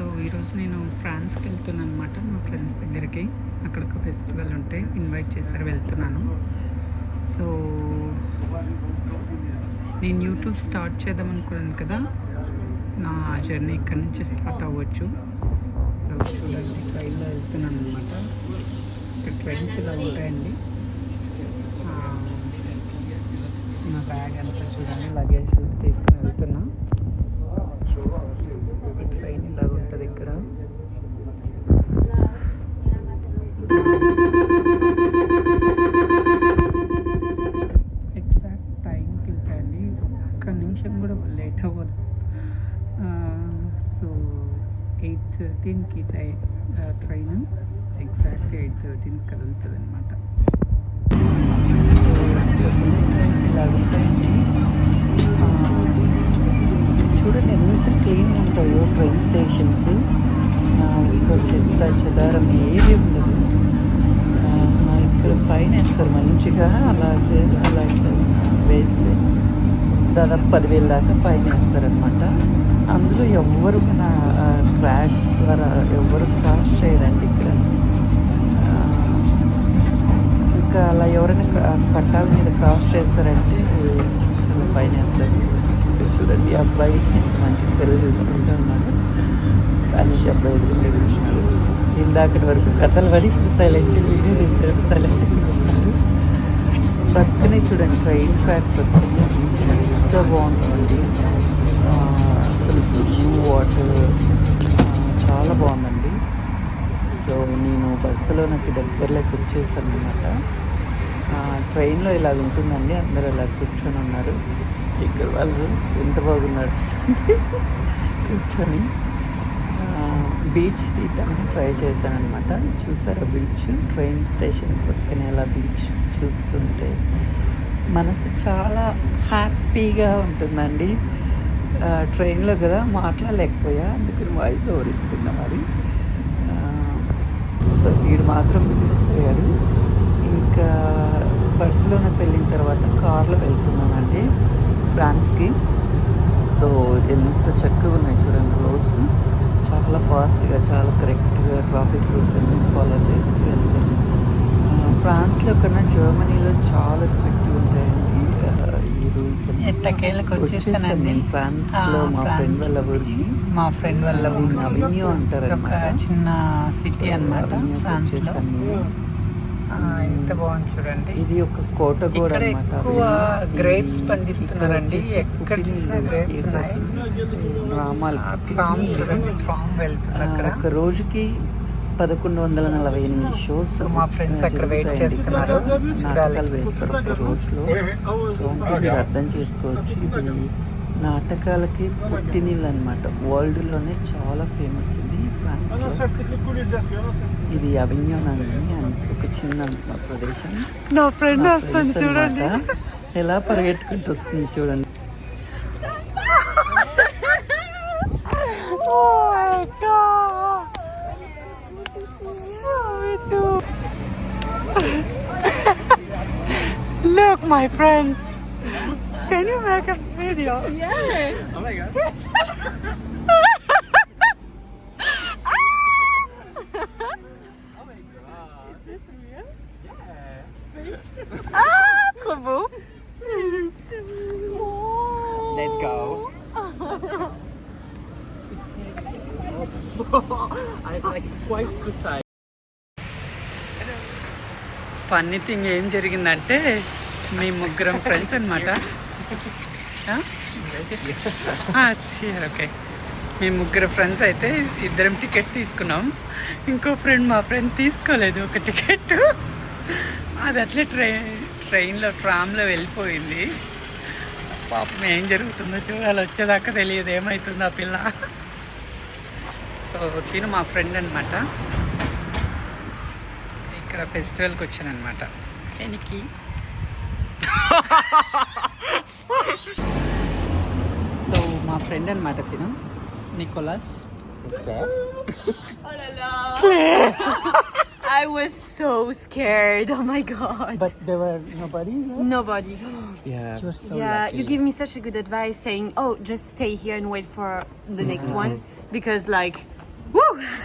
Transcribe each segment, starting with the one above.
So ఈరోజు నేను ఫ్రాన్స్కి వెళ్తున్నాను అనమాట మా ఫ్రెండ్స్ దగ్గరికి. అక్కడ ఒక ఫెస్టివల్ ఉంటే ఇన్వైట్ చేశారు వెళ్తున్నాను. సో నేను యూట్యూబ్ స్టార్ట్ చేద్దాం అనుకున్నాను కదా. నా జర్నీ ఇక్కడ నుంచి స్టార్ట్ అవ్వచ్చు. సో చూడండి ట్రైన్లో వెళ్తున్నాను అనమాట ఇక్కడ ట్రైన్స్ ఇలా ఉంటాయండి. నా బ్యాగ్ అంతా చూడండి లగేజ్ తీసుకుని వెళ్తున్నా ఈ ట్రైన్ ఇలా ఉంటుంది ఇక్కడ ఎగ్జాక్ట్ టైంకి వెళ్తాయండి ఒక్క నిమిషం కూడా అవ్వదు సో ఎయిట్ థర్టీన్కి టై ట్రైన్ ఎగ్జాక్ట్ ఎయిట్ థర్టీన్కి కదులుతుంది అనమాట ట్రైన్స్ ఇలా ఉంటాయండి చూడండి ఎంత క్లీన్ ఉంటాయో ట్రైన్ స్టేషన్స్ ఇక్కడ చెత్త చెదారం ఏది ఉండదు. ఇక్కడ పైన వేస్తారు మంచిగా అలా అలా ఇట్లా వేస్తే. దాదాపు పదివేల దాకా ఫైన్ వేస్తారనమాట అందులో ఎవ్వరు మన ట్రాక్స్ ద్వారా ఎవ్వరు క్రాస్ చేయరండి ఇక్కడ. ఇంకా అలా ఎవరైనా పట్టాల మీద క్రాస్ చేస్తారంటే ఫైన్ వేస్తారు. చూడండి అబ్బాయి ఎంత మంచిగా సెలవు చూసుకుంటూ ఉన్నాడు. స్పానిష్ అబ్బాయి ఎదురుగా కూర్చున్నాడు ఇందాకటి వరకు కథలు పడి ఇప్పుడు సైలెంట్ వీడియో సైలెంట్ పక్కనే చూడండి ట్రైన్ ట్రాక్ పక్కనే బీచ్ ఎంత బాగుంటుంది అసలు బ్లూ వాటర్ చాలా బాగుందండి. సో నేను బస్సులో నాకు దగ్గరలోకి వచ్చేసాను అనమాట ట్రైన్లో ఇలాగ ఉంటుందండి అందరూ ఇలా కూర్చొని ఉన్నారు. ఇక్కడ వాళ్ళు ఎంత బాగున్నారు చూడండి. కూర్చొని. బీచ్ తీద్దామని ట్రై చేశాను అనమాట చూసారా బీచ్? ట్రైన్ స్టేషన్ పక్కనే అలా బీచ్ చూస్తుంటే మనసు చాలా హ్యాపీగా ఉంటుందండి. ట్రైన్లో కదా మాట్లాడలేకపోయా అందుకని వాయిస్ ఓవర్ ఇస్తున్నా మరి సో వీడు మాత్రం పిలిచిపోయాడు ఇంకా బస్సులోకి వెళ్ళిన తర్వాత కార్లో వెళ్తున్నానండి ఫ్రాన్స్కి. సో ఎంత చక్కగా ఉన్నాయి చూడండి రోడ్స్. చాలా ఫాస్ట్గా చాలా కరెక్ట్గా ట్రాఫిక్ రూల్స్ అన్ని ఫాలో చేస్తూ వెళ్తాను ఆ, ఫ్రాన్స్లో కన్నా జర్మనీలో చాలా స్ట్రిక్ట్ ఉంటాయండి ఈ రూల్స్ వచ్చేసానండి. నేను ఫ్రాన్స్లో మా. ఫ్రెండ్ వాళ్ళ ఊరికి మా ఫ్రెండ్ వాళ్ళ అది ఊరు. అవెన్యూ అంటారు. చిన్న సిటీ లో వచ్చేసాను. ఎంత బాగుంది చూడండి. ఇది ఒక కోట కూడా ఎక్కువ ఈ- పండిస్తున్నారండి. ఎక్కడ చూసినా ఈ ఉన్నాయి. రామాలు ట్రామ్ చూడండి ట్రామ్ వెళ్తుంది అక్కడ. ఒక రోజుకి పదకొండు వందల నలభై ఎనిమిది షోస్ సో మా ఫ్రెండ్స్ అక్కడ వెయిట్ చేస్తున్నారు. చూడాలి నాటకాలు వేస్తారు ఒక రోజులో. సో మీరు అర్థం చేసుకోవచ్చు. ఇది నాటకాలకి పుట్టినీళ్ళు అనమాట వరల్డ్లోనే చాలా ఫేమస్ ఇది. ఫ్రాన్స్లో ఇది అవెన్యూన్ అని అని ఒక చిన్న ప్రదేశం నా ఫ్రెండ్ మా వస్తుంది friends చూడండి అన్నమాట. ఎలా పరిగెట్టుకుంటూ వస్తుంది చూడండి Oh my god! Look, my friends. Can you make a video? Ah, trop beau. Let's go. I like twice the size. Funny thing ఏం జరిగిందంటే మీ ముగ్గురం ఫ్రెండ్స్ అనమాట ఓకే. మీ ముగ్గురు ఫ్రెండ్స్ అయితే ఇద్దరం టికెట్ తీసుకున్నాం. ఇంకో ఫ్రెండ్ మా ఫ్రెండ్ తీసుకోలేదు ఒక టికెట్. అది అట్లే ట్రైన్ ట్రైన్లో ట్రామ్లో వెళ్ళిపోయింది. పాపం ఏం జరుగుతుందో చూడాలి వచ్చేదాకా తెలియదు ఏమవుతుందో ఆ పిల్ల. సో తిను మా ఫ్రెండ్ అనమాట ఇక్కడ ఫెస్టివల్కి వచ్చాను అనమాట ఎనికి సో మా ఫ్రెండ్ అనమాట తిను Nicholas I was so scared. Oh my god. But there were nobody there? Nobody. Yeah. You're so yeah, lucky. you give me such a good advice saying, "Oh, just stay here and wait for the next one," because like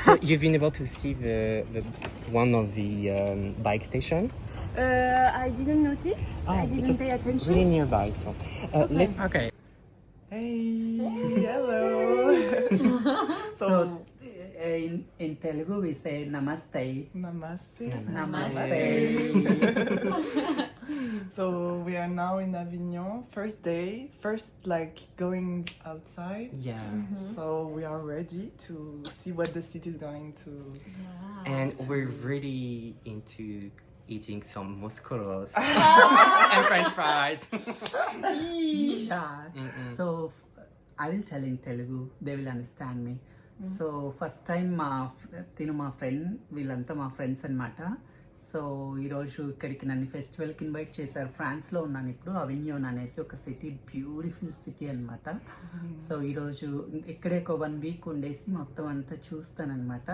So you've been able to see the, the one of the um, bike station? Uh, I didn't notice. I it didn't was pay attention. Really nearby. So uh, let's. Okay. Hey, hello. so, in, in Telugu we say namaste. Namaste. Namaste. So we are now in Avignon. First day, first like going outside. Yeah. So we are ready to see what the city is going to. And we're really into eating some musculos and French fries. Yeah. So f- I will tell in Telugu. They will understand me. So first time మా fr- తిను మా friend వీళ్ళంతా మా friends అన్నమాట So ఈరోజు ఇక్కడికి నన్ను ఫెస్టివల్కి ఇన్వైట్ చేశారు ఫ్రాన్స్లో ఉన్నాను ఇప్పుడు అవిన్యోన్ అనేసి ఒక సిటీ బ్యూటిఫుల్ సిటీ అనమాట సో ఈరోజు ఇక్కడే ఒక వన్ వీక్ ఉండేసి మొత్తం అంతా చూస్తానన్నమాట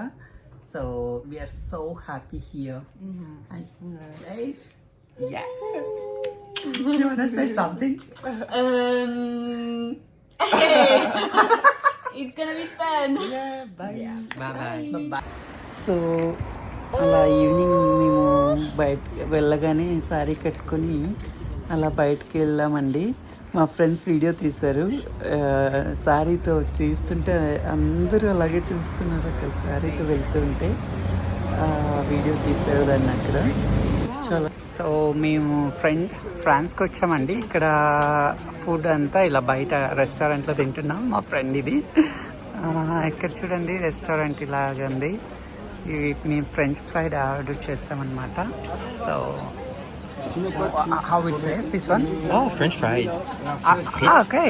so we are so happy here Yeah. Do you want to say something? Um. it's gonna be fun. Yeah, bye. Bye bye. So అలా ఈవినింగ్ మేము బయట వెళ్ళగానే సారీ కట్టుకొని అలా బయటకు వెళ్ళామండి. మా ఫ్రెండ్స్ వీడియో తీశారు. శారీతో సారీతో తీస్తుంటే అందరూ అలాగే చూస్తున్నారు అక్కడ. సారీతో వెళ్తుంటే వీడియో తీశారు దాన్ని అక్కడ. చాలా సో మేము ఫ్రెండ్ ఫ్రాన్స్కి వచ్చామండి. ఇక్కడ ఫుడ్ అంతా ఇలా బయట రెస్టారెంట్లో తింటున్నాం మా ఫ్రెండ్ ఇది. ఇక్కడ చూడండి రెస్టారెంట్ ఇలాగ ఉంది ఇవి మేము ఫ్రెంచ్ ఫ్రైడ్ ఆర్డర్ చేసామన్నమాట so how it says this one Oh, French fries. Okay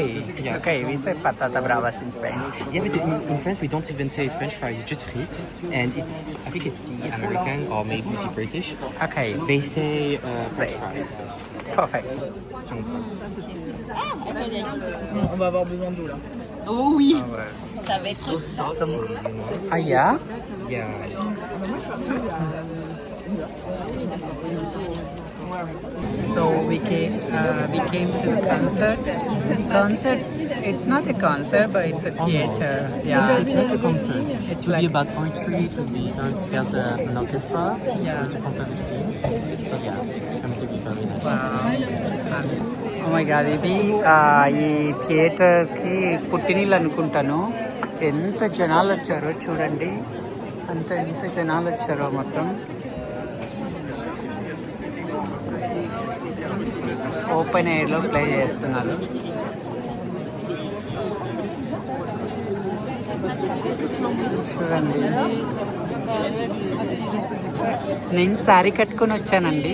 okay we say patatas bravas in Spain Yeah, but in, in France we don't even say French fries. It's just frites, and it's I think it's the American or maybe the British. Okay They say uh, French fries. Parfait. On va avoir besoin d'eau là. Oh oui Ça va être ça. Aya, ah, So we came, uh, we came to the. Concert it's not a concert, but it's a theater. Yeah. It's like a concert. It's it will like- be about poetry. It will be uh, there's a, an orchestra Yeah. in front of the scene. So yeah, it's going to be very nice. Oh my god ఇది ఈ థియేటర్కి పుట్టినీళ్ళు అనుకుంటాను ఎంత జనాలు వచ్చారో చూడండి అంత ఎంత జనాలు వచ్చారో మొత్తం ఓపెన్ ఎయిర్లో ప్లే చేస్తున్నారు చూడండి నేను శారీ కట్టుకొని వచ్చానండి.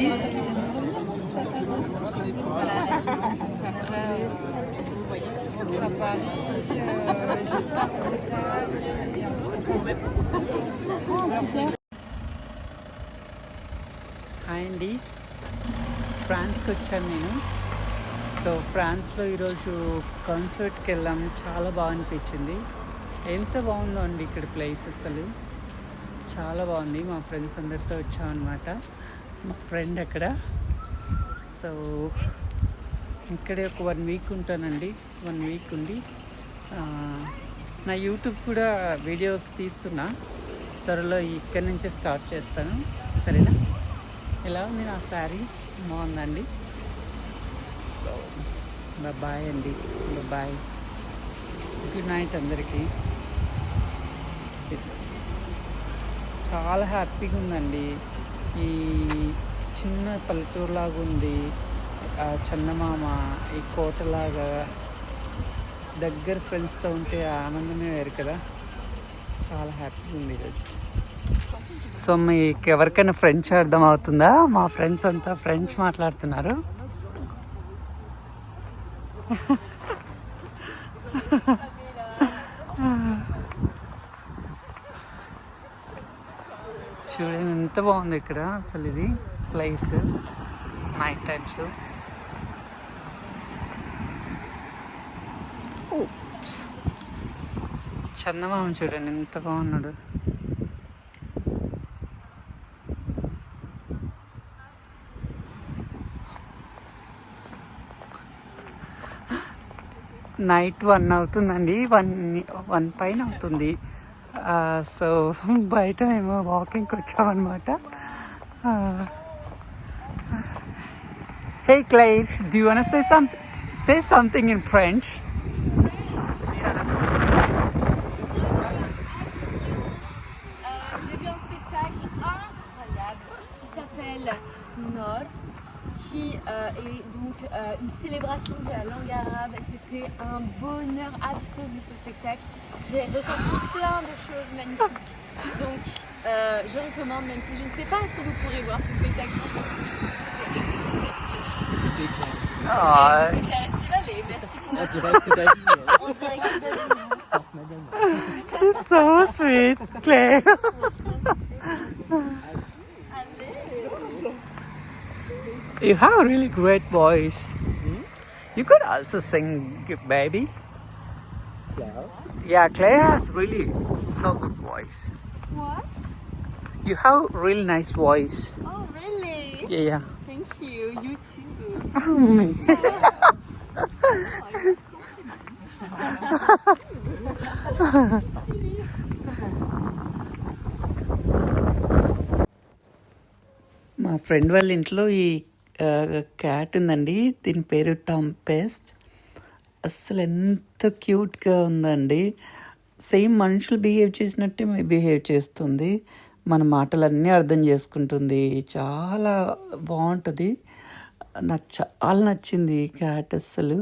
హాయ్ అండి. ఫ్రాన్స్కి వచ్చాను నేను. సో ఫ్రాన్స్లో ఈరోజు కాన్సర్ట్కి వెళ్ళాము చాలా బాగా అనిపించింది. ఎంత బాగుందో అండి ఇక్కడ ప్లేస్ అసలు. చాలా బాగుంది. మా ఫ్రెండ్స్ అందరితో వచ్చాం అనమాట మా ఫ్రెండ్ అక్కడ. సో ఇక్కడే ఒక వన్ వీక్ ఉంటానండి. వన్ వీక్ ఉండి నా యూట్యూబ్ కూడా వీడియోస్ తీస్తున్నా. త్వరలో ఇక్కడి నుంచే స్టార్ట్ చేస్తాను. సరేనా? ఎలా ఉంది నా శారీ? బాగుందండి. సో బాయ్ అండి. బాయ్ గుడ్ నైట్ అందరికీ. చాలా హ్యాపీగా ఉందండి. ఈ చిన్న పల్లెటూరులాగా ఉంది. ఆ చందమామ ఈ కోటలాగా దగ్గర ఫ్రెండ్స్తో ఉంటే ఆనందమే వేరు కదా. చాలా హ్యాపీగా ఉంది ఈరోజు సో మీకు ఎవరికైనా ఫ్రెంచ్ అర్థం అవుతుందా? మా ఫ్రెండ్స్ అంతా ఫ్రెంచ్ మాట్లాడుతున్నారు. చూడండి ఎంత బాగుంది ఇక్కడ అసలు ఇది. ప్లేస్ నైట్ టైమ్స్ చందమామ చూడండి ఎంత బాగున్నాడు. నైట్ వన్ అవుతుందండి వన్ వన్ పైన అవుతుంది. సో బయట మేము వాకింగ్కి వచ్చామన్నమాట hey Claire do one say some say something in French Euh, J'ai vu un spectacle incroyable qui s'appelle Nord, qui euh, est donc euh, une célébration de la langue arabe. C'était un bonheur absolu ce spectacle. J'ai ressenti plein de choses magnifiques. Donc euh, je recommande, même si je ne sais pas si vous pourrez voir ce spectacle. C'était exceptionnel. Ah, C'était Claire merci. On dirait que she's so sweet, Claire. you have a really great voice. You could also sing, baby. Yeah, Claire has really so good voice. What? You have a really nice voice. Oh really? Yeah, yeah. Thank you. You too. మా friend వాళ్ళ ఇంట్లో ఈ cat ఉందండి. దీని పేరు Tom paste. అస్సలు ఎంత క్యూట్గా ఉందండి. సేమ్ మనుషులు బిహేవ్ చేసినట్టే బిహేవ్ చేస్తుంది. మన మాటలన్నీ అర్థం చేసుకుంటుంది. చాలా బాగుంటుంది నాకు చాలా నచ్చింది క్యాట్ అస్సలు.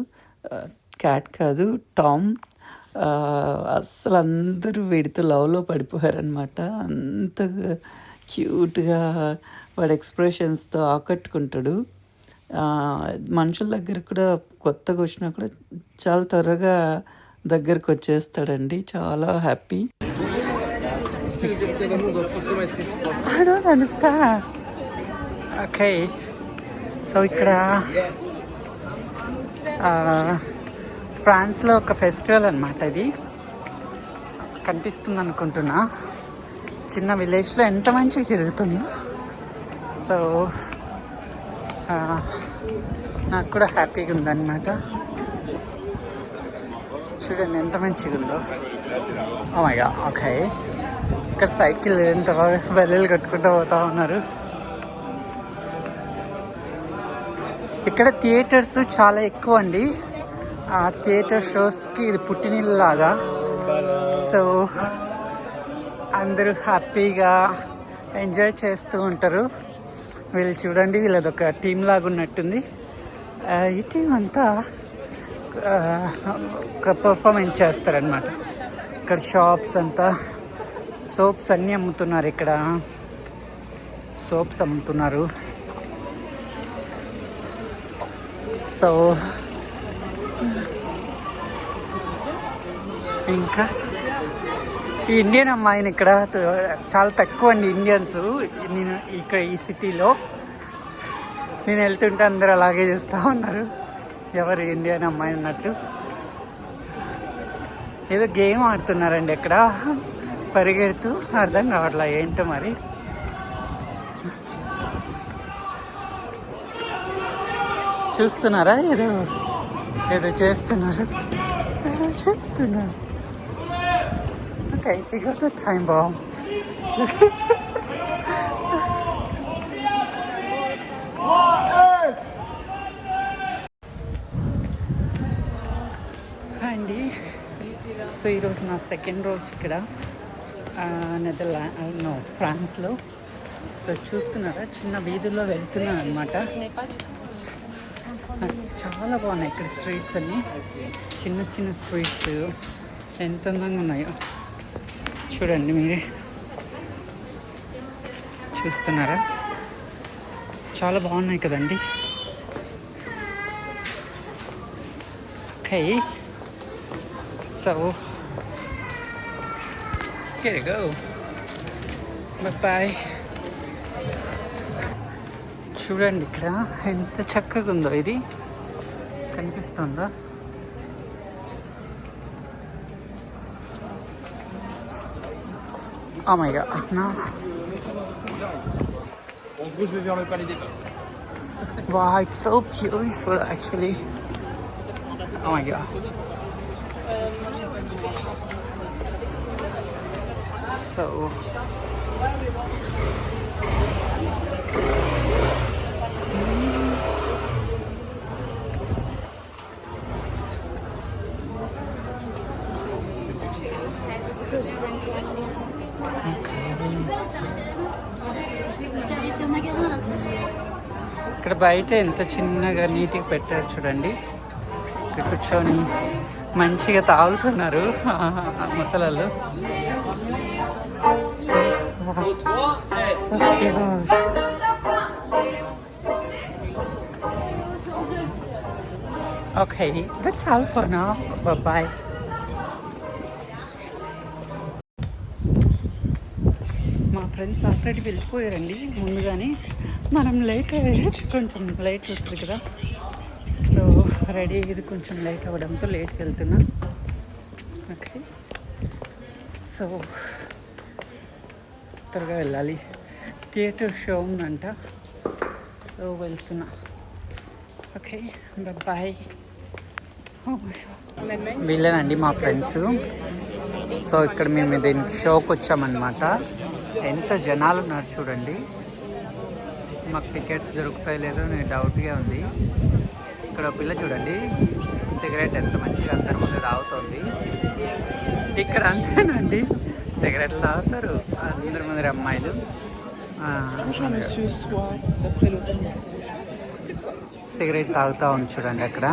క్యాట్ కాదు టామ్. అస్సలు అందరూ వీడితో లవ్లో పడిపోయారనమాట అంత క్యూట్గా వాడి ఎక్స్ప్రెషన్స్తో ఆకట్టుకుంటాడు. మనుషుల దగ్గర కూడా కొత్తగా వచ్చినా కూడా చాలా త్వరగా దగ్గరకు వచ్చేస్తాడండి. చాలా హ్యాపీ. ఓకే సో ఇక్కడ ఫ్రాన్స్లో ఒక ఫెస్టివల్ అనమాట ఇది. కనిపిస్తుంది అనుకుంటున్నా. చిన్న విలేజ్లో ఎంత మంచిగా జరుగుతుంది. సో నాకు కూడా హ్యాపీగా ఉందన్నమాట. చూడండి ఎంత మంచిగా ఉందో. Oh అమ్మయ్యా ఓకే ఇక్కడ సైకిల్ ఎంత బాగా బెల్లలు కట్టుకుంటూ పోతా ఉన్నారు. ఇక్కడ థియేటర్స్ చాలా ఎక్కువ అండి. ఆ థియేటర్ షోస్కి ఇది పుట్టినిల్లాగా సో అందరూ హ్యాపీగా ఎంజాయ్ చేస్తూ ఉంటారు. వీళ్ళు చూడండి వీళ్ళది ఒక టీం లాగా ఉన్నట్టుంది ఈ టీం అంతా ఒక పర్ఫార్మెన్స్ చేస్తారనమాట ఇక్కడ షాప్స్ అంతా సోప్స్ అన్నీ అమ్ముతున్నారు ఇక్కడ. సోప్స్ అమ్ముతున్నారు. సో ఇంకా ఈ ఇండియన్ అమ్మాయిని ఇక్కడ చాలా తక్కువ అండి ఇండియన్స్ నేను ఇక్కడ ఈ సిటీలో నేను వెళ్తుంటే అందరూ అలాగే చేస్తూ ఉన్నారు. ఎవరు ఇండియన్ అమ్మాయి అన్నట్టు. ఏదో గేమ్ ఆడుతున్నారండి ఇక్కడ పరిగెడుతూ అర్థం కావట్లా ఏంటో మరి. చూస్తున్నారా? ఏదో ఏదో చేస్తున్నారు. ఏదో చేస్తున్నారు. ఓకే ఇక టైం బాగుంది అండి. సో ఈరోజు నా సెకండ్ రోజు ఇక్కడ నెదర్లాండ్ నో ఫ్రాన్స్లో. సో చూస్తున్నారా? చిన్న వీధుల్లో వెళ్తున్నాను అనమాట చాలా బాగున్నాయి ఇక్కడ స్ట్రీట్స్ అన్నీ. చిన్న చిన్న స్ట్రీట్స్. ఎంత అందంగా ఉన్నాయో. చూడండి మీరే. చూస్తున్నారా? చాలా బాగున్నాయి కదండి. Okay so here you go. Bye bye చూడండి ఇక్కడ ఎంత చక్కగా ఉందో ఇది. కనిపిస్తుందా? Oh my god, oh, no. En gros, je vais vers le palais des peuples. Wow, it's so beautiful actually. Oh my god. So ఇక్కడ బయట ఎంత చిన్నగా నీట్గా పెట్టారు చూడండి. ఇక్కడ కూర్చొని మంచిగా తాగుతున్నారు ఆ ముసలాళ్ళు So cute. Okay, that's మా ఫ్రెండ్స్ ఆల్రెడీ వెళ్ళిపోయారండి. ముందుగానే మనం లేట్ కొంచెం లేట్ అవుతుంది కదా. సో రెడీ అయ్యేది కొంచెం లేట్ అవ్వడంతో లేట్కి వెళ్తున్నా. ఓకే సో త్వరగా వెళ్ళాలి. థియేటర్ షో ఉందంట. సో వెళ్తున్నా. ఓకే బాయ్ oh వీళ్ళేనండి మా ఫ్రెండ్స్. సో ఇక్కడ మేము దీనికి షోకి వచ్చామన్నమాట. ఎంత జనాలు ఉన్నారు చూడండి. మాకు టికెట్స్ దొరుకుతాయి లేదో నేను డౌట్గా ఉంది. ఇక్కడ పిల్ల చూడండి. సిగరెట్ ఎంత మంచిగా అందరి ముందు తాగుతుంది. ఇక్కడ అంతేనండి. సిగరెట్లు తాగుతారు. అందరి ముందర అమ్మాయిలు. సిగరెట్ తాగుతూ ఉంది చూడండి అక్కడ.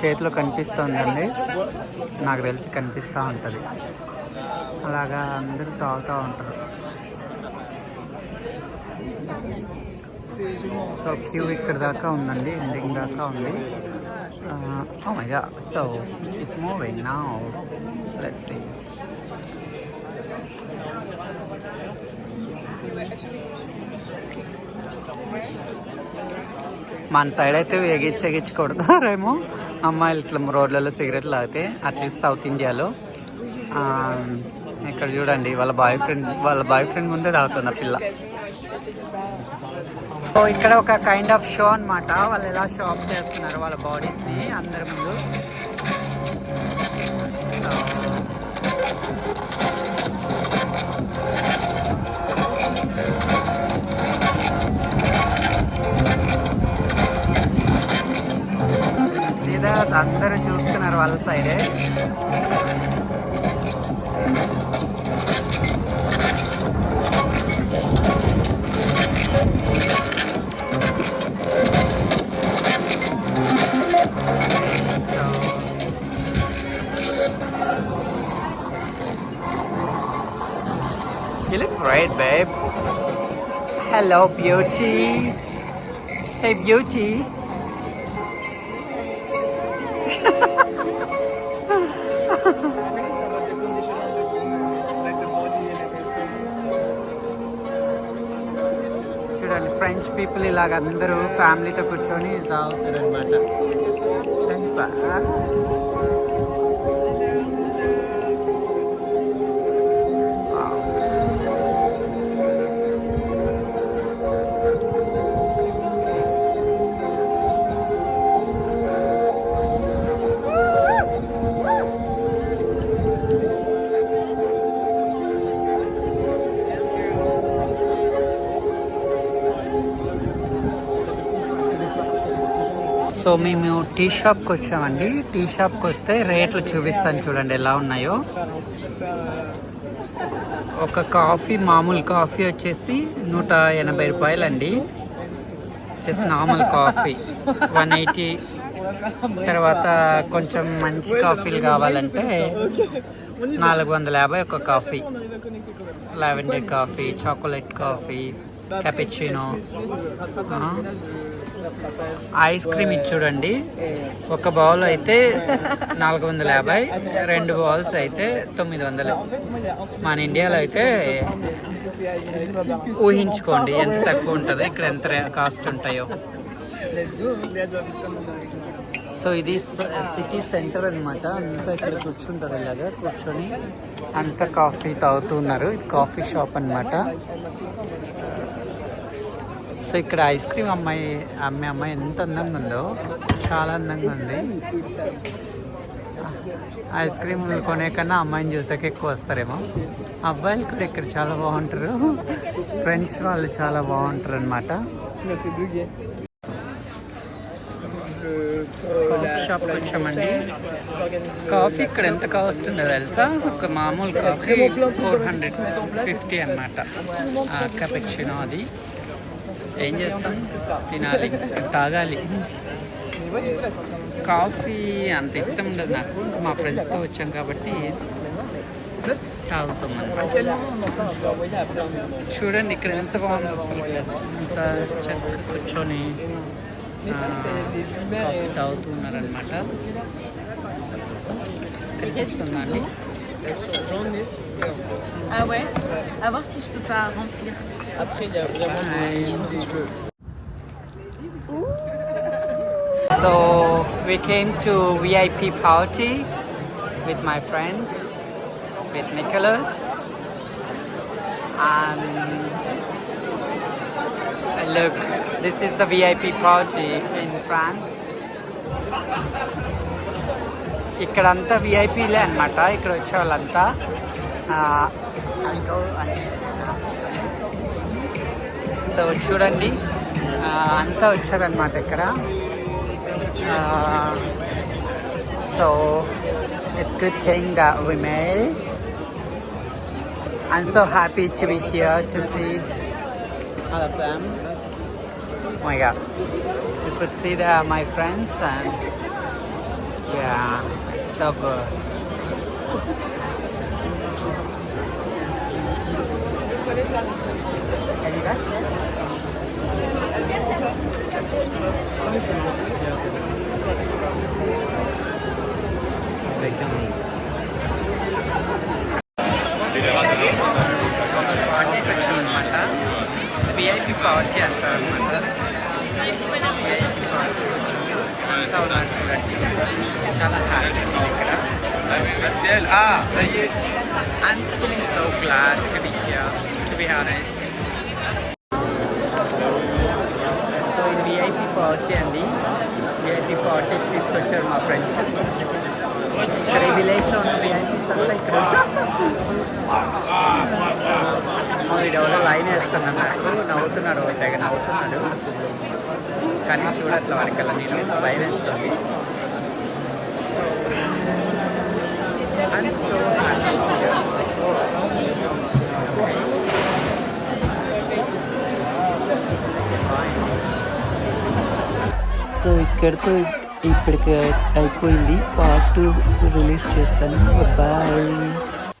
చేతిలో కనిపిస్తుందండి. నాకు తెలిసి కనిపిస్తూ ఉంటుంది. అలాగా అందరూ తాగుతూ ఉంటారు. సో క్యూ ఇక్కడ దాకా ఉందండి ఎండింగ్ దాకా ఉంది. సో ఇట్స్ మూవింగ్ నౌ మన సైడ్ అయితే ఎగిచ్చి ఎగిచ్చి కొడతారేమో. అమ్మాయిలు ఇట్లా రోడ్లలో సిగరెట్లు తాగితే అట్లీస్ట్ సౌత్ ఇండియాలో ఇక్కడ చూడండి వాళ్ళ బాయ్ ఫ్రెండ్ వాళ్ళ బాయ్ ఫ్రెండ్ ముందే తాగుతుంది ఆ పిల్ల. సో ఇక్కడ ఒక కైండ్ ఆఫ్ షో అన్నమాట. వాళ్ళు ఎలా షాప్ చేస్తున్నారు వాళ్ళ బాడీస్ని అందరి ముందు. అందరూ చూస్తున్నారు వాళ్ళ సైడే You look great, babe. Hello, beauty. Hey, beauty. చూడండి ఫ్రెంచ్ పీపుల్ ఇలాగ అందరూ ఫ్యామిలీతో కూర్చొని తాగుతారు అనమాట సో మేము టీ షాప్కి వచ్చామండి. టీ షాప్కి వస్తే రేట్లు చూపిస్తాను చూడండి ఎలా ఉన్నాయో. ఒక కాఫీ మామూలు కాఫీ వచ్చేసి నూట ఎనభై రూపాయలండి. వచ్చేసి నార్మల్ కాఫీ. One eighty. తర్వాత కొంచెం మంచి కాఫీలు కావాలంటే నాలుగు వందల యాభై ఒక coffee. Lavender coffee chocolate coffee cappuccino. Ice cream ఇది చూడండి. ఒక బౌల్ అయితే నాలుగు వందల యాభై రెండు బౌల్స్ అయితే తొమ్మిది వందలు. మన ఇండియాలో అయితే ఊహించుకోండి ఎంత తక్కువ ఉంటుందో ఇక్కడ ఎంత కాస్ట్ ఉంటాయో. సో ఇది సిటీ సెంటర్ అన్నమాట. అంతా ఇక్కడ కూర్చుంటారు ఇలాగా కూర్చొని అంతా కాఫీ తాగుతున్నారు ఇది కాఫీ షాప్ అన్నమాట. సో ఇక్కడ ఐస్ క్రీమ్ అమ్మాయి అమ్మే అమ్మాయి ఎంత అందంగా ఉందో చాలా అందంగా ఉంది. ఐస్ క్రీమ్ కొనే కన్నా అమ్మాయిని చూసాక ఎక్కువ వస్తారేమో. అబ్బాయిలు కూడా ఇక్కడ చాలా బాగుంటారు. ఫ్రెండ్స్ వాళ్ళు చాలా బాగుంటారు అనమాట కాఫీ షాప్కి వచ్చామండి. కాఫీ ఇక్కడ ఎంత కాస్ట్ ఉందో తెలుసా? ఒక మామూలు కాఫీ ఫోర్ హండ్రెడ్ ఫిఫ్టీ అనమాట కపెచ్చినో అది. ఏం చేస్తాం తినాలి తాగాలి కాఫీ అంత ఇష్టం ఉండదు నాకు. ఇంకా మా ఫ్రెండ్స్తో వచ్చాం కాబట్టి తాగుతాం అనమాట చూడండి ఇక్కడ ఎంత బాగుంది అసలు. అంత చక్కగా కూర్చొని ఆ, కాఫీ తాగుతున్నారనమాట కనిపిస్తుందండి Ah ouais? À voir si je peux pas remplir. So we came to VIP party with my friends, with Nicholas, and look, this is the VIP party in France. ఇక్కడంతా విఐపీలే అనమాట ఇక్కడ వచ్చే వాళ్ళంతా సో చూడండి ఆ, అంతా వచ్చారనమాట ఇక్కడ Uh, so it's good thing that we made. I'm so happy to be here to see all of them. Oh my god. You could see they are my friends and yeah, so good. Can you guys? పార్టీకి వచ్చామన్నమాట VIP party అంటారు అనమాట VIP party వచ్చాము అంతా ఉన్నారు చూడండి చాలా happy ఇక్కడ I'm feeling so glad to be here, to be honest. So ఇది పార్టీ అండి. విఐపి పార్టీకి తీసుకొచ్చారు మా ఫ్రెండ్స్. ఇక్కడ ఈ విలేజ్లో ఉన్న విఐపీస్ అంతా ఇక్కడ వీడు ఎవరో లైన్ వేస్తున్నాడు. నవ్వుతున్నాడు తెగ నవ్వుతున్నాడు. కానీ చూడట్లే వాడికల్లా నేను భయం వేస్తుంది. సో అండ్ సో సో ఇక్కడితో ఇప్పటికి అయిపోయింది. పార్ట్ టూ రిలీజ్ చేస్తాను. బాయ్.